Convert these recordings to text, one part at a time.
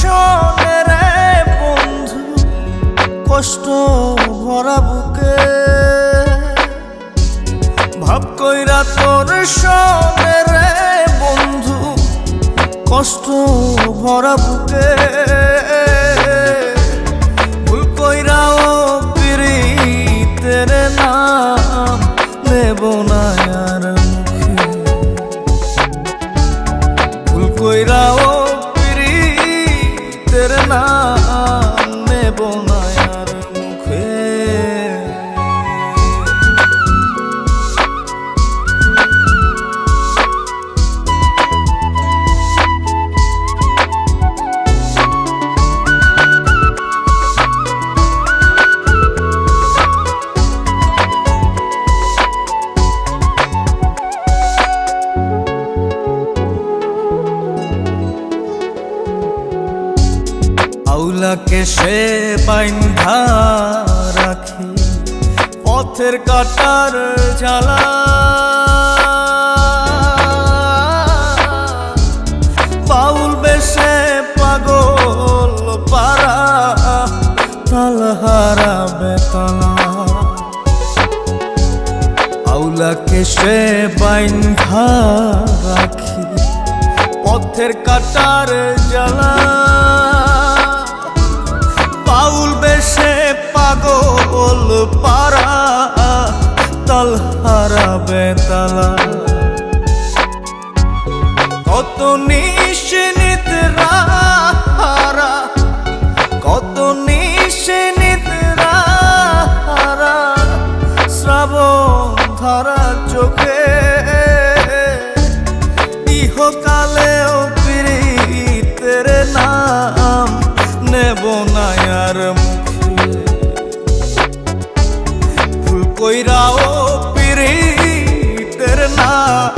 শোনে রে বন্ধু, কষ্ট ভরা বুকে। ভাব কইরা তোর শোনে রে বন্ধু, কষ্ট ভরা বুকে। না আউলাকে সে বাইন্ধা রাখি, পথের কাটার জ্বালা। বাউল বেশে পাগল পারা তালহারা বেতলা। আউলাকে সে বাইন্ধা রাখি, পথের কাটার জ্বালা। পাউল বেশে পাগল পারা তাল হারা বেতালা। কত নিশ্চিত ਕੋਈ ਰਾਓ ਪਿਰੀ ਤੇਰੇ ਨਾਲ।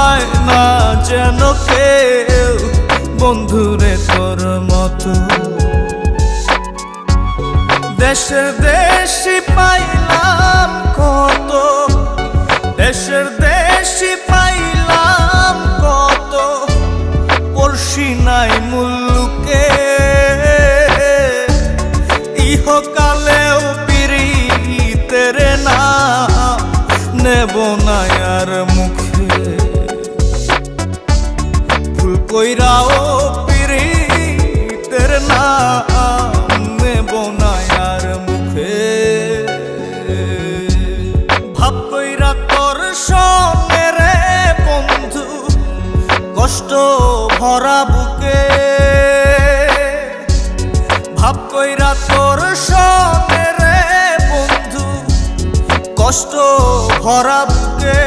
পায় না যেন কেউ। বন্ধুরে তোর মতো। দেশের দেশি পাইলাম কত। দেশের দেশি পাইলাম কত। পড়শি নাই মুল্লুকে। ইহকালেও পিরিতের নাম নেব না আর কইরাও পিরিতের নাম নেব না আর মুখে। ভাব কইরা তোর সঙ্গে বন্ধু, কষ্ট ভরা বুকে। ভাব কইরা তোর সঙ্গে বন্ধু, কষ্ট ভরা বুকে।